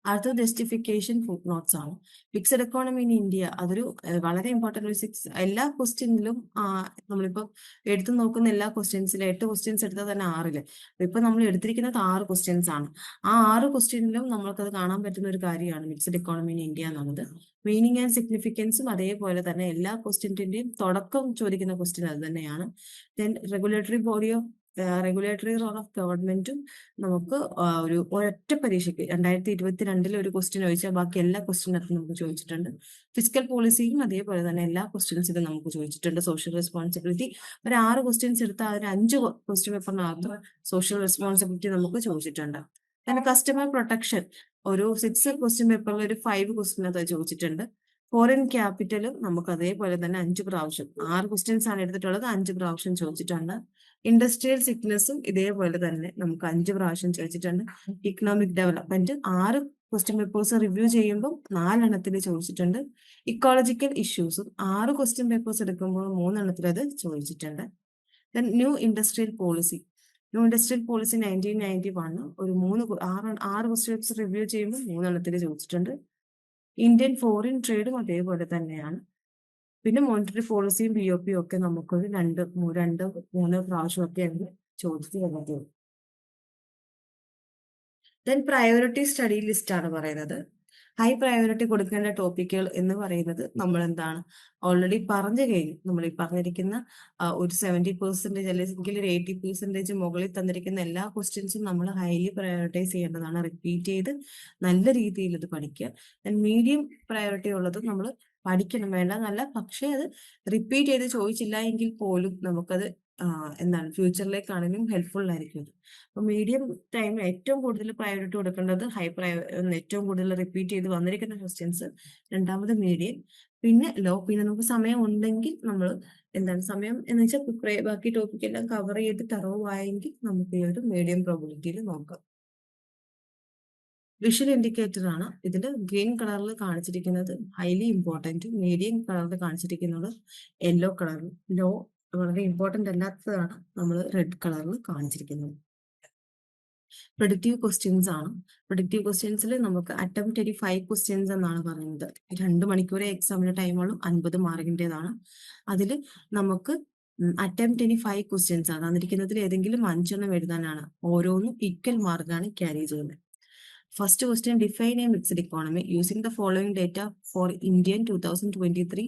Speaker 2: അടുത്ത ജസ്റ്റിഫിക്കേഷൻ ഫുഡ് നോട്ട്സ് ആണ്. ഫിക്സഡ് എക്കോണമി ഇൻ ഇന്ത്യ അതൊരു വളരെ ഇമ്പോർട്ടന്റ് ഒരു സിക്സ് എല്ലാ ക്വസ്റ്റ്യനിലും നമ്മളിപ്പോൾ എടുത്തു നോക്കുന്ന എല്ലാ ക്വസ്റ്റ്യൻസിലും എട്ട് ക്വസ്റ്റ്യൻസ് എടുത്താൽ തന്നെ ആറിൽ. ഇപ്പൊ നമ്മൾ എടുത്തിരിക്കുന്നത് ആറ് ക്വസ്റ്റ്യൻസ് ആണ്. ആ ആറ് ക്വസ്റ്റ്യനിലും നമ്മൾക്കത് കാണാൻ പറ്റുന്ന ഒരു കാര്യമാണ് മിക്സഡ് എക്കോണമി ഇൻ ഇന്ത്യ എന്നുള്ളത്. മീനിങ് ആൻഡ് സിഗ്നിഫിക്കൻസും അതേപോലെ തന്നെ എല്ലാ ക്വസ്റ്റ്യന്റെയും തുടക്കം ചോദിക്കുന്ന ക്വസ്റ്റ്യൻ അത് തന്നെയാണ്. Then regulatory body of regulatory role of ഗവൺമെന്റും നമുക്ക് ഒരു ഒരൊറ്റ പരീക്ഷയ്ക്ക് രണ്ടായിരത്തി ഇരുപത്തി രണ്ടിൽ ഒരു ക്വസ്റ്റ്യൻ ചോദിച്ചാൽ ബാക്കി എല്ലാ ക്വസ്റ്റ്യനകത്തും നമുക്ക് ചോദിച്ചിട്ടുണ്ട്. ഫിസിക്കൽ പോളിസിയും അതേപോലെ തന്നെ എല്ലാ ക്വസ്റ്റ്യൻസിലും നമുക്ക് ചോദിച്ചിട്ടുണ്ട്. സോഷ്യൽ റെസ്പോൺസിബിലിറ്റി ഒരു ആറ് ക്വസ്റ്റ്യൻസ് എടുത്താൽ ഒരു അഞ്ച് ക്വസ്റ്റ്യൻ പേപ്പറിനകത്ത് സോഷ്യൽ റെസ്പോൺസിബിലിറ്റി നമുക്ക് ചോദിച്ചിട്ടുണ്ട്. പിന്നെ കസ്റ്റമർ പ്രൊട്ടക്ഷൻ ഒരു സിക്സ് ക്വസ്റ്റ്യൻ പേപ്പറിൽ ഒരു ഫൈവ് ക്വസ്റ്റ്യൻ അത് ചോദിച്ചിട്ടുണ്ട്. ഫോറിൻ ക്യാപിറ്റലും നമുക്ക് അതേപോലെ തന്നെ അഞ്ച് പ്രാവശ്യം ആറ് ക്വസ്റ്റ്യൻസ് ആണ് എടുത്തിട്ടുള്ളത് അഞ്ച് പ്രാവശ്യം ചോദിച്ചിട്ടുണ്ട്. ഇൻഡസ്ട്രിയൽ സിക്നസും ഇതേപോലെ തന്നെ നമുക്ക് അഞ്ച് പ്രാവശ്യം ചോദിച്ചിട്ടുണ്ട്. ഇക്കണോമിക് ഡെവലപ്മെന്റ് ആറ് ക്വസ്റ്റ്യൻ പേപ്പേഴ്സ് റിവ്യൂ ചെയ്യുമ്പോൾ നാലെണ്ണത്തിൽ ചോദിച്ചിട്ടുണ്ട്. ഇക്കോളജിക്കൽ ഇഷ്യൂസും ആറ് ക്വസ്റ്റ്യൻ പേപ്പേഴ്സ് എടുക്കുമ്പോൾ മൂന്നെണ്ണത്തിൽ അത് ചോദിച്ചിട്ടുണ്ട്. Then new industrial policy new industrial policy nineteen ninety one ഒരു മൂന്ന് ആറ് ആറ് ക്വസ്റ്റ്യൻസ് റിവ്യൂ ചെയ്യുമ്പോൾ മൂന്നെണ്ണത്തിൽ ചോദിച്ചിട്ടുണ്ട്. ഇന്ത്യൻ ഫോറിൻ ട്രേഡും അതേപോലെ തന്നെയാണ്. പിന്നെ മോണിറ്ററി പോളിസിയും ബി ഒ പിയും ഒക്കെ നമുക്കൊരു രണ്ട് രണ്ട് മൂന്ന് പ്രാവശ്യമൊക്കെയാണ് ചോദിച്ചു തന്നത് ദെൻ പ്രയോറിറ്റി സ്റ്റഡി ലിസ്റ്റ് ആണ് പറയുന്നത്. ഹൈ പ്രയോറിറ്റി കൊടുക്കേണ്ട ടോപ്പിക്കുകൾ എന്ന് പറയുന്നത് നമ്മൾ എന്താണ് ഓൾറെഡി പറഞ്ഞു കഴിഞ്ഞു. നമ്മൾ ഈ പറഞ്ഞിരിക്കുന്ന ഒരു സെവന്റി പെർസെന്റേജ് അല്ലെങ്കിൽ ഒരു എയ്റ്റി പെർസെന്റേജ് മുകളിൽ തന്നിരിക്കുന്ന എല്ലാ ക്വസ്റ്റ്യൻസും നമ്മൾ ഹൈലി പ്രയോറിറ്റൈസ് ചെയ്യേണ്ടതാണ്. റിപ്പീറ്റ് ചെയ്ത് നല്ല രീതിയിൽ ഇത് പഠിക്കുക. മീഡിയം പ്രയോറിറ്റി ഉള്ളത് നമ്മൾ പഠിക്കണം. വേണ്ട നല്ല. പക്ഷേ അത് റിപ്പീറ്റ് ചെയ്ത് ചോദിച്ചില്ല എങ്കിൽ പോലും നമുക്കത് എന്താണ് ഫ്യൂച്ചറിലേക്കാണെങ്കിലും ഹെൽപ്ഫുൾ ആയിരിക്കും അപ്പോൾ മീഡിയം ടൈമിൽ ഏറ്റവും കൂടുതൽ പ്രയോറിറ്റി കൊടുക്കേണ്ടത് ഹൈ പ്രയോ ഏറ്റവും കൂടുതൽ റിപ്പീറ്റ് ചെയ്ത് വന്നിരിക്കുന്ന ക്വസ്റ്റ്യൻസ് രണ്ടാമത് മീഡിയം. പിന്നെ ലോ പിന്നെ നമുക്ക് സമയം ഉണ്ടെങ്കിൽ നമ്മൾ എന്താണ് സമയം എന്ന് വെച്ചാൽ ബാക്കി ടോപ്പിക് എല്ലാം കവർ ചെയ്ത് തറവായെങ്കിൽ നമുക്ക് ഈ ഒരു മീഡിയം പ്രോബിലിറ്റിയിൽ നോക്കാം. വിഷ്വൽ ഇൻഡിക്കേറ്റർ ആണ് ഇതിൽ ഗ്രീൻ കളറിൽ കാണിച്ചിരിക്കുന്നത്. ഹൈലി ഇമ്പോർട്ടന്റ് മീഡിയം കളറിൽ കാണിച്ചിരിക്കുന്നത് യെല്ലോ കളറിൽ. ലോ വളരെ ഇമ്പോർട്ടന്റ് അല്ലാത്തതാണ് നമ്മൾ റെഡ് കളറിൽ കാണിച്ചിരിക്കുന്നത്. പ്രൊഡക്റ്റീവ് ക്വസ്റ്റ്യൻസ് ആണ്. പ്രൊഡക്റ്റീവ് ക്വസ്റ്റ്യൻസിൽ നമുക്ക് അറ്റംപ്റ്റ് ഒരു ഫൈവ് ക്വസ്റ്റ്യൻസ് എന്നാണ് പറയുന്നത്. രണ്ട് മണിക്കൂർ എക്സാമിന് ടൈമുള്ളൂ അൻപത് മാർക്കിന്റെതാണ് അതിൽ നമുക്ക് അറ്റംപ്റ്റ് ഇനി ഫൈവ് ക്വസ്റ്റ്യൻസ് ആണ്. തന്നിരിക്കുന്നതിൽ ഏതെങ്കിലും അഞ്ചെണ്ണം എഴുതാനാണ്. ഓരോന്നും ഈക്വൽ മാർക്കാണ് ക്യാരി ചെയ്യുന്നത്. First question define a mixed economy using the following data for Indian two thousand twenty three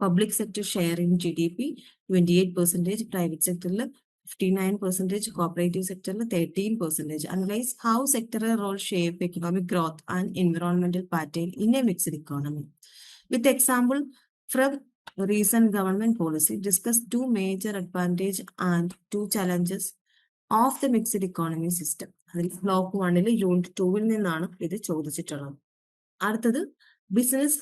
Speaker 2: public sector share in G D P twenty eight percentage private സെക്ടറിൽ fifty nine percentage cooperative സെക്ടറിൽ thirteen percentage analyse how sectoral role shape economic growth and environmental pattern in a mixed economy with example from recent government policy discuss two major advantage and two challenges of the mixed economy system. അതിൽ block വണ്ണിൽ unit ടൂവിൽ നിന്നാണ് ഇത് ചോദിച്ചിട്ടുള്ളത്. അടുത്തത് business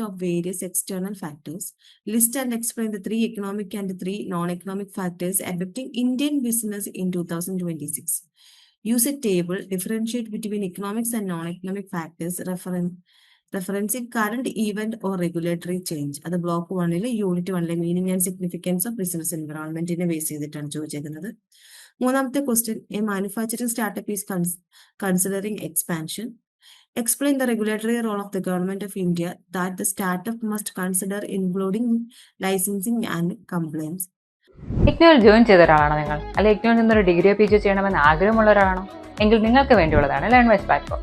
Speaker 2: of various external factors list and explain the three economic and three non economic factors affecting Indian business in two thousand twenty six use a table differentiate between economics and non-economic factors referen- referencing current event or regulatory change. അത് block വണ്ണിലെ unit വണ്ണിലെ meaning and significance of business എൻവറോൺമെന്റിനെ base ചെയ്തിട്ടാണ് ചോദിച്ചേക്കുന്നത്. മൂന്നാമത്തെ question a manufacturing startup is considering expansion explain the regulatory role of the government of India that the startup must consider including licensing and compliance
Speaker 1: ഇഗ്നോയിൽ join ചെയ്ത ഒരാളാണോ നിങ്ങൾ അല്ലെങ്കിൽ ഇഗ്നോയിൽ നിന്നൊരു ഡിഗ്രിയോ P G ചെയ്യണമെന്ന് ആഗ്രഹമുള്ള ഒരാളാണോ എങ്കിൽ നിങ്ങൾക്ക് വേണ്ടിയുള്ളതാണ് ലേൺ വൈസ് പ്ലാറ്റ്ഫോം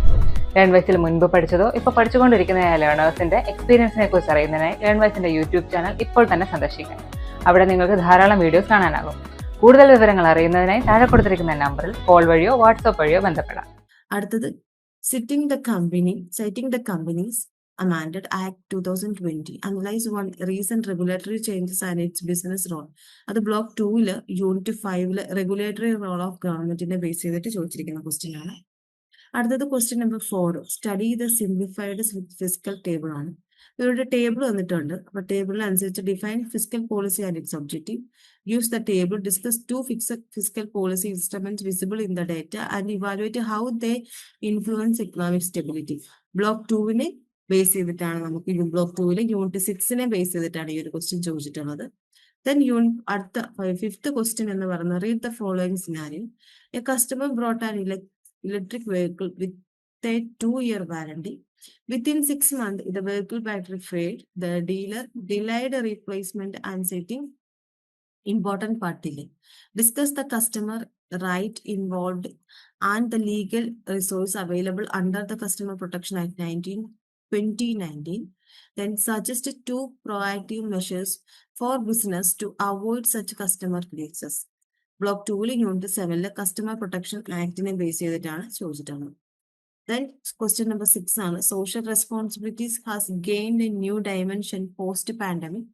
Speaker 1: ലേൺ വൈസിൽ മുൻപ് പഠിച്ചതോ ഇപ്പോൾ പഠിച്ചുകൊണ്ടിരിക്കുന്ന ലേണേഴ്സിന്റെ എക്സ്പീരിയൻസിനെ കുറിച്ച് അറിയുന്നതിനായി ലേൺ വൈസിന്റെ യൂട്യൂബ് ചാനൽ ഇപ്പോൾ തന്നെ സന്ദർശിക്കാം അവിടെ നിങ്ങൾക്ക് ധാരാളം വീഡിയോസ് കാണാനാകും. കൂടുതൽ വിവരങ്ങൾ അറിയുന്നതിനായി താഴെ കൊടുത്തിരിക്കുന്ന നമ്പറിൽ കോൾ വഴിയോ വാട്സാപ്പ് വഴിയോ ബന്ധപ്പെടാം.
Speaker 2: അടുത്തത് citing the company setting the companies amended Act 2020 analyze one recent regulatory changes and its business role. അത് ബ്ലോക്ക് ടൂവിൽ യൂണിറ്റ് ഫൈവിൽ റെഗുലേറ്ററി റോൾ ഓഫ് ഗവൺമെന്റിനെ ബേസ് ചെയ്തിട്ട് ചോദിച്ചിരിക്കുന്ന question ആണ്. അടുത്തത് question number four study the simplified physical table ആണ്. ഇവരുടെ ടേബിൾ വന്നിട്ടുണ്ട്. അപ്പൊ ടേബിളിൽ അനുസരിച്ച് define physical policy and its objective use the table discuss to fix physical policy instruments visible in the data and evaluate how they influence economic stability block ടൂവിനെ base ചെയ്തിട്ടാണ് നമുക്ക് block ടൂവിലെ unit സിക്സിനെ base ചെയ്തിട്ടാണ് ഈ ഒരു question ചോദിച്ചിട്ടുള്ളത്. Then യൂൺ അടുത്ത fifth question എന്ന് പറയുന്നത് read the following scenario a customer brought an electric electric vehicle with a two-year warranty. Within six months, if the vehicle battery failed, the dealer delayed replacement and setting important part delay. Discuss the customer right involved and the legal resource available under the Customer Protection Act 2019. Then suggested two proactive measures for business to avoid such customer glitches block ടൂവിൽ unit സെവനില് customer protection ആക്ടിനെ base ചെയ്തിട്ടാണ് ചോദിച്ചിട്ടുള്ളത് then question number six ആണ് social responsibilities has gained a new dimension post pandemic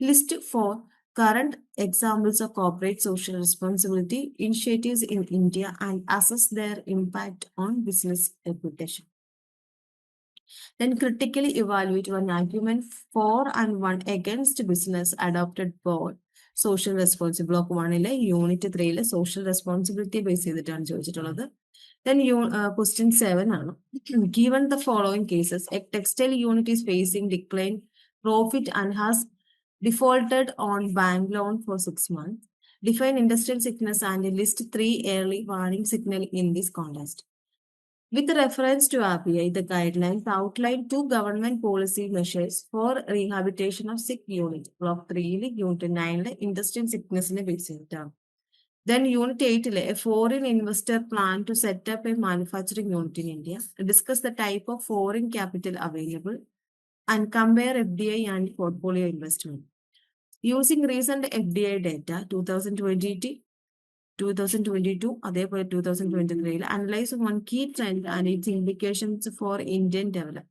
Speaker 2: list four current examples of corporate social responsibility initiatives in India and assess their impact on business reputation. Then critically evaluate one argument for and one against business adopted for social responsible block വണ്ണിലെ unit ത്രീയിലെ social responsibility base ചെയ്തിട്ടാണ് ചോദിച്ചിട്ടുള്ളത്. Then you question seven ആണ്. Given the following cases a textile unit is facing decline profit and has defaulted on bank loan for six months define industrial sickness and list three early warning signal in this context. With reference to RBI, the guidelines outline two government policy measures for rehabilitation of sick unit. Block 3 ലെ Unit 9 ലെ industrial sickness നെ base ചെയ്തിട്ടാണ്. Then Unit 8 ലെ a foreign investor plan to set up a manufacturing unit in India. Discuss the type of foreign capital available and compare FDI and portfolio investment. Using recent FDI data 2020 2022 അതേപോലെ 2023 ത്രീയിൽ analyse one key trend and its indications for Indian develop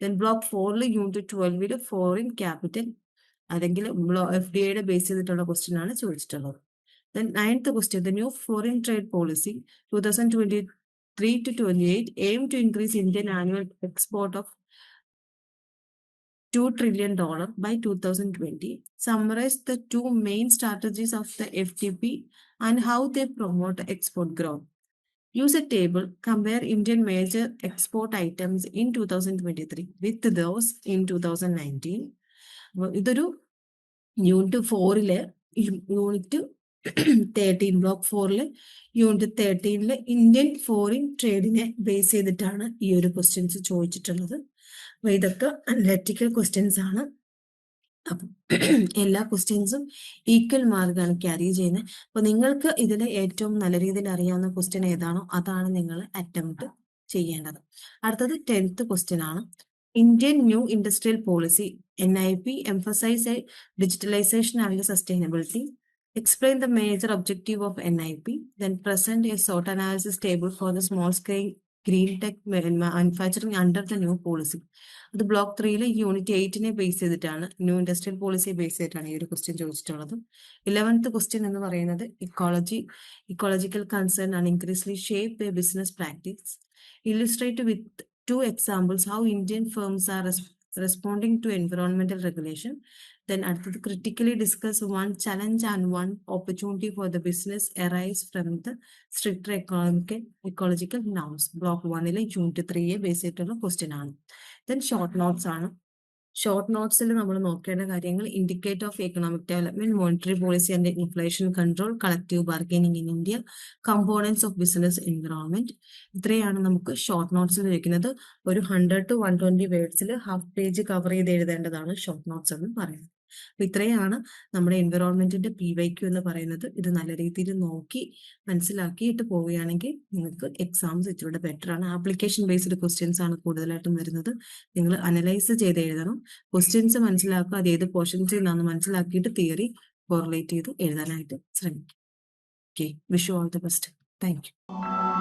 Speaker 2: then block ഫോറിൽ unit ട്വൽവിൽ foreign capital അല്ലെങ്കിൽ F D ഐയുടെ base ചെയ്തിട്ടുള്ള question ആണ് ചോദിച്ചിട്ടുള്ളത്. Then ninth question the new foreign trade policy two thousand twenty three to twenty eight aim to increase Indian annual export of $2 trillion by 2020. Summarize the two main strategies of the FTP and how they promote export growth. Use a table, compare Indian major export items in 2023 with those in 2019. അപ്പൊ ഇതൊരു unit ഫോറിലെ unit thirteen block ഫോറിലെ unit തേർട്ടീനിലെ Indian foreign ട്രേഡിനെ base ചെയ്തിട്ടാണ് ഈ ഒരു questions ചോദിച്ചിട്ടുള്ളത് അപ്പൊ ഇതൊക്കെ അനലറ്റിക്കൽ ക്വസ്റ്റ്യൻസ് ആണ്. അപ്പം എല്ലാ ക്വസ്റ്റ്യൻസും ഈക്വൽ മാർക്കാണ് ക്യാരി ചെയ്യുന്നത്. അപ്പൊ നിങ്ങൾക്ക് ഇതിൽ ഏറ്റവും നല്ല രീതിയിൽ അറിയാവുന്ന ക്വസ്റ്റ്യൻ ഏതാണോ അതാണ് നിങ്ങൾ അറ്റംപ്റ്റ് ചെയ്യേണ്ടത്. അടുത്തത് ടെൻത്ത് ക്വസ്റ്റ്യൻ ആണ്. Indian new industrial policy N I P emphasise digitalisation and sustainability explain the major objective of N I P then present a saute analysis table for the small scale green tech manufacturing under the new policy. അത് block ത്രീയിലെ unit എയ്റ്റിനെ base ചെയ്തിട്ടാണ് new industrial പോളിസിയെ base ചെയ്തിട്ടാണ് ഈ ഒരു question ചോദിച്ചിട്ടുള്ളത്. Eleventh question എന്ന് പറയുന്നത് ecology ecological concern and increasingly shape a business practice illustrate with two examples how Indian firms are responding to environmental regulation then അടുത്തത് critically discuss one challenge and one opportunity for the business arise from the strict economical ecological norms block വണ്ണിലെ unit ത്രീയെ base ചെയ്തിട്ടുള്ള question ആണ്. Then short notes ആണ്. Short നോട്ട്സിൽ നമ്മൾ നോക്കേണ്ട കാര്യങ്ങൾ indicate of economic development monetary policy and inflation control collective bargaining in India components of business environment ഇത്രയാണ് നമുക്ക് ഷോർട്ട് നോട്ട്സിൽ വെക്കുന്നത് ഒരു ഹൺഡ്രഡ് ടു വൺ ട്വന്റി വേർഡ്സിൽ ഹാഫ് പേജ് കവർ ചെയ്ത് എഴുതേണ്ടതാണ് ഷോർട്ട് നോട്ട്സ് എന്ന് പറയുന്നത്. അപ്പൊ ഇത്രയാണ് നമ്മുടെ എൻവിറോൺമെന്റിന്റെ പി വൈ ക്യു എന്ന് പറയുന്നത്. ഇത് നല്ല രീതിയിൽ നോക്കി മനസ്സിലാക്കിയിട്ട് പോവുകയാണെങ്കിൽ നിങ്ങൾക്ക് എക്സാംസ് ഇച്ചിരി ബെറ്റർ ആണ് ആപ്ലിക്കേഷൻ ബേസ്ഡ് ക്വസ്റ്റ്യൻസ് ആണ് കൂടുതലായിട്ടും വരുന്നത്. നിങ്ങൾ അനലൈസ് ചെയ്ത് എഴുതണം. ക്വസ്റ്റ്യൻസ് മനസ്സിലാക്കുക അത് ഏത് പോർഷൻസിൽ നിന്നാണ് മനസ്സിലാക്കിയിട്ട് തിയറി കോറിലേറ്റ് ചെയ്ത് എഴുതാനായിട്ട് ശ്രമിക്കും okay wish you all the best thank you